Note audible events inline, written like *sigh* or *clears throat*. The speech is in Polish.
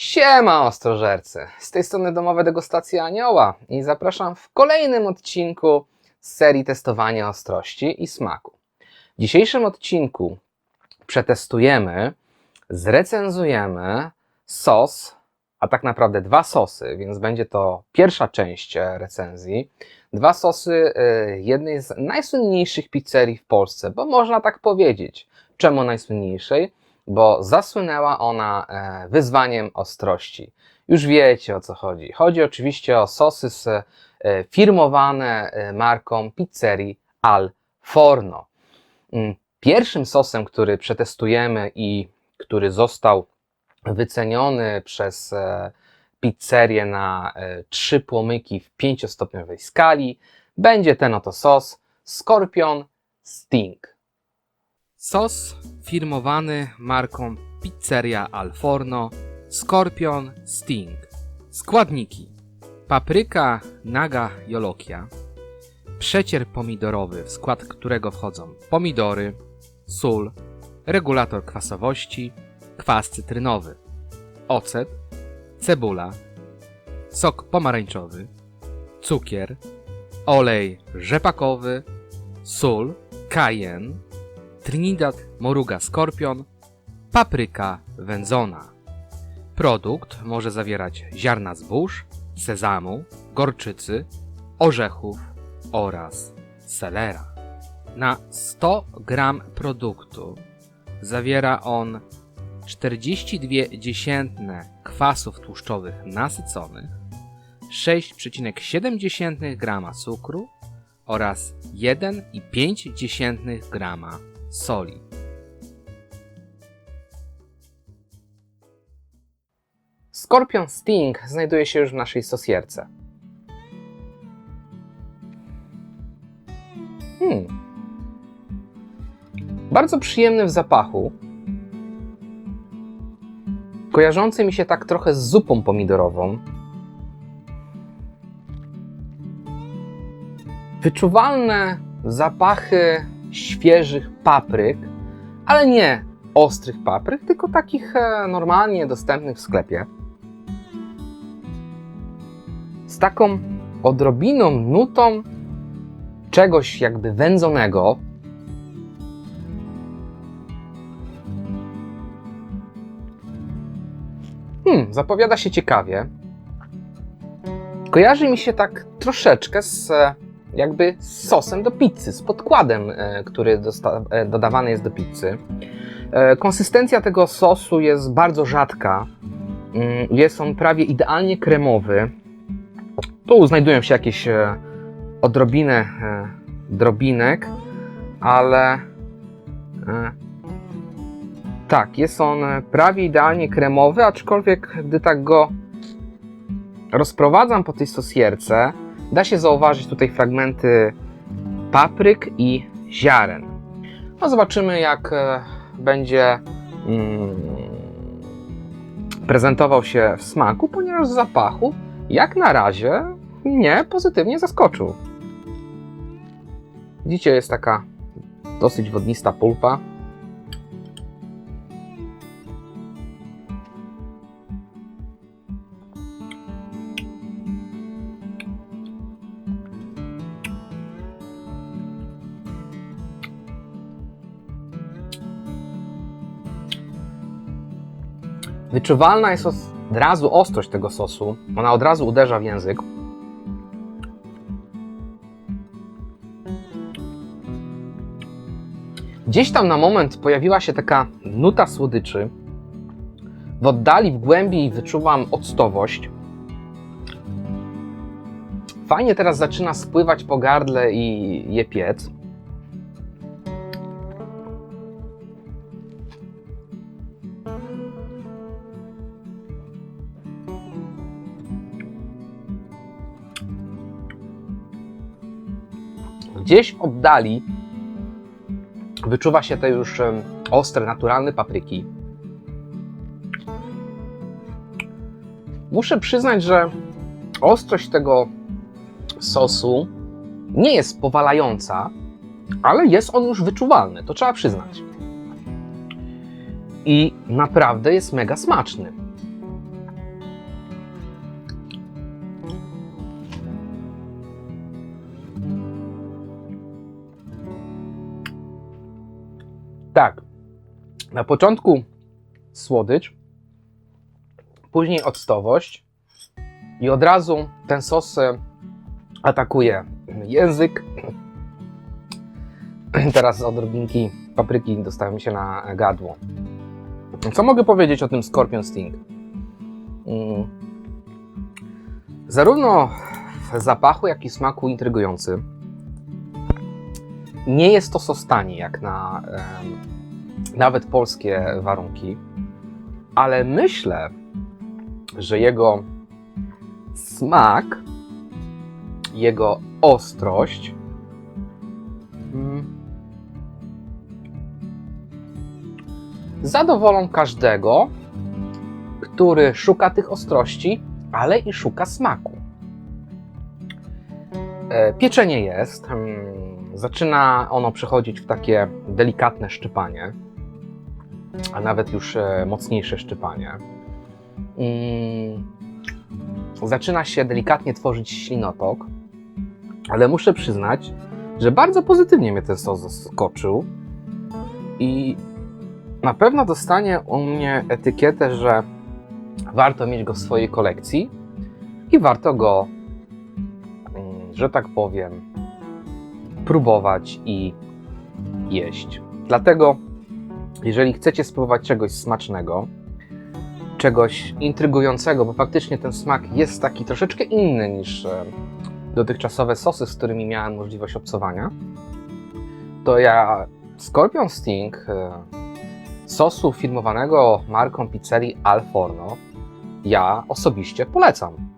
Siema ostrożercy! Z tej strony domowe degustacje Anioła i zapraszam w kolejnym odcinku z serii testowania ostrości i smaku. W dzisiejszym odcinku przetestujemy, zrecenzujemy sos, a tak naprawdę dwa sosy, więc będzie to pierwsza część e, recenzji. Dwa sosy e, jednej z najsłynniejszych pizzerii w Polsce, bo można tak powiedzieć. Czemu najsłynniejszej? Bo zasłynęła ona e, wyzwaniem ostrości. Już wiecie o co chodzi. Chodzi oczywiście o sosy e, firmowane e, marką pizzerii Al Forno. Mm, Pierwszym sosem, który przetestujemy i który został wyceniony przez pizzerię na trzy płomyki w pięciostopniowej skali, będzie ten oto sos Scorpion Sting. Sos firmowany marką Pizzeria Al Forno Scorpion Sting. Składniki: papryka Naga Jolokia, przecier pomidorowy, w skład którego wchodzą pomidory, sól, regulator kwasowości, kwas cytrynowy, ocet, cebula, sok pomarańczowy, cukier, olej rzepakowy, sól, cayenne, Trinidad Moruga Skorpion, papryka wędzona. Produkt może zawierać ziarna zbóż, sezamu, gorczycy, orzechów oraz selera. Na 100 gram produktu zawiera on 42% kwasów tłuszczowych nasyconych, 6,7 g cukru oraz 1,5 g soli. Scorpion Sting znajduje się już w naszej sosierce. Hmm. Bardzo przyjemny w zapachu. Kojarzący mi się tak trochę z zupą pomidorową. Wyczuwalne zapachy świeżych papryk, ale nie ostrych papryk, tylko takich e, normalnie dostępnych w sklepie. Z taką odrobiną nutą czegoś jakby wędzonego. Hmm, zapowiada się ciekawie. Kojarzy mi się tak troszeczkę z e, jakby z sosem do pizzy, z podkładem, e, który e, dodawany jest do pizzy. E, Konsystencja tego sosu jest bardzo rzadka. Mm, Jest on prawie idealnie kremowy. Tu znajdują się jakieś odrobinę drobinek, ale tak, jest on prawie idealnie kremowy, aczkolwiek gdy tak go rozprowadzam po tej sosierce, da się zauważyć tutaj fragmenty papryk i ziaren. No zobaczymy jak e, będzie mm, prezentował się w smaku, ponieważ z zapachu jak na razie mnie pozytywnie zaskoczył. Widzicie, jest taka dosyć wodnista pulpa. Wyczuwalna jest od razu ostrość tego sosu. Ona od razu uderza w język. Gdzieś tam na moment pojawiła się taka nuta słodyczy. W oddali, w głębi wyczuwam octowość. Fajnie teraz zaczyna spływać po gardle i je piec. Gdzieś w oddali wyczuwa się te już ostre, naturalne papryki. Muszę przyznać, że ostrość tego sosu nie jest powalająca, ale jest on już wyczuwalny, to trzeba przyznać. I naprawdę jest mega smaczny. Tak. Na początku słodycz, później octowość i od razu ten sos e, atakuje język. *clears throat* Teraz odrobinki papryki dostają mi się na gadło. Co mogę powiedzieć o tym Scorpion Sting? Mm. Zarówno w zapachu, jak i smaku intrygujący. Nie jest to sos jak na nawet polskie warunki, ale myślę, że jego smak, jego ostrość mm, zadowolą każdego, który szuka tych ostrości, ale i szuka smaku. E, Pieczenie jest. mm, Zaczyna ono przechodzić w takie delikatne szczypanie, a nawet już e, mocniejsze szczypanie. Mm, Zaczyna się delikatnie tworzyć ślinotok, ale muszę przyznać, że bardzo pozytywnie mnie ten sos zaskoczył i na pewno dostanie u mnie etykietę, że warto mieć go w swojej kolekcji i warto go, mm, że tak powiem, próbować i jeść. Dlatego, jeżeli chcecie spróbować czegoś smacznego, czegoś intrygującego, bo faktycznie ten smak jest taki troszeczkę inny niż e, dotychczasowe sosy, z którymi miałem możliwość obcowania, to ja Scorpion Sting e, sosu firmowanego marką pizzerii Al Forno ja osobiście polecam.